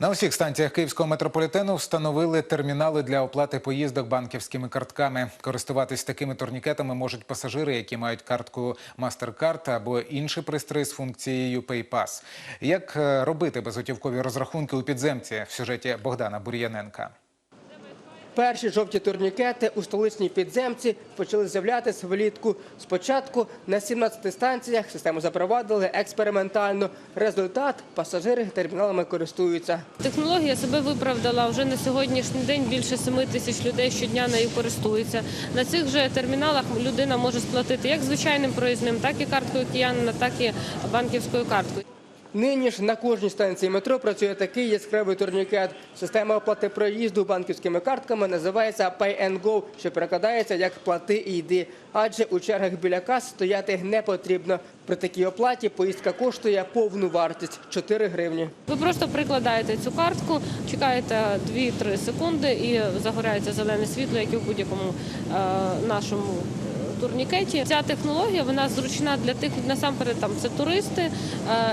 На усіх станціях київського метрополітену встановили термінали для оплати поїздок банківськими картками. Користуватись такими турнікетами можуть пасажири, які мають картку MasterCard або інший пристрій з функцією PayPass. Як е, робити безготівкові розрахунки у підземці в сюжеті Богдана Бур'яненка? Перші жовті турнікети у столичній підземці почали з'являтися влітку. Спочатку на 17 станціях систему запровадили експериментально. Результат – пасажири терміналами користуються. Технологія себе виправдала вже на сьогоднішній день. Більше 7 тисяч людей щодня нею користуються. На цих же терміналах людина може сплатити як звичайним проїзним, так і карткою киянина, так і банківською карткою. Нині ж на кожній станції метро працює такий яскравий турнікет. Система оплати проїзду банківськими картками називається Pay and Go, що перекладається як «плати і йди». Адже у чергах біля кас стояти не потрібно. При такій оплаті поїздка коштує повну вартість – 4 гривні. Ви просто прикладаєте цю картку, чекаєте 2-3 секунди і загорається зелене світло, як і в будь-якому е, нашому турнікеті. Ця технологія вона зручна для тих насамперед там це туристи, е,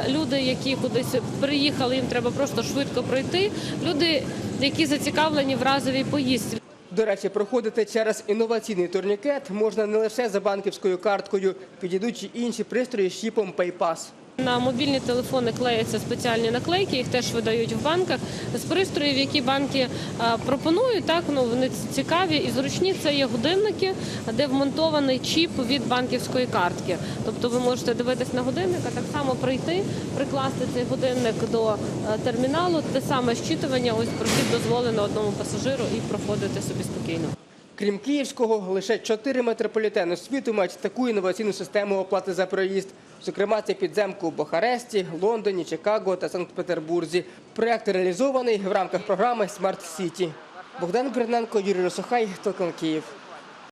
люди, які кудись приїхали, їм треба просто швидко пройти. Люди, які зацікавлені в разовій поїздці. До речі, проходити через інноваційний турнікет можна не лише за банківською карткою, підійдуть інші пристрої з чіпом PayPass. На мобільні телефони клеяться спеціальні наклейки, їх теж видають в банках. З пристроїв, які банки пропонують, так ну вони цікаві і зручні. Це є годинники, де вмонтований чіп від банківської картки. Тобто ви можете дивитись на годинник, а так само прийти, прикласти цей годинник до е, терміналу. Те саме щитування, ось прохід дозволено одному пасажиру і проходити собі спокійно. Крім Київського, лише чотири метрополітени світу мають таку інноваційну систему оплати за проїзд. Зокрема, це підземку у Бухаресті, Лондоні, Чикаго та Санкт-Петербурзі. Проект реалізований в рамках програми Смарт Сіті. Богдан Берненко, Юрій Росохай, Телеканал Київ.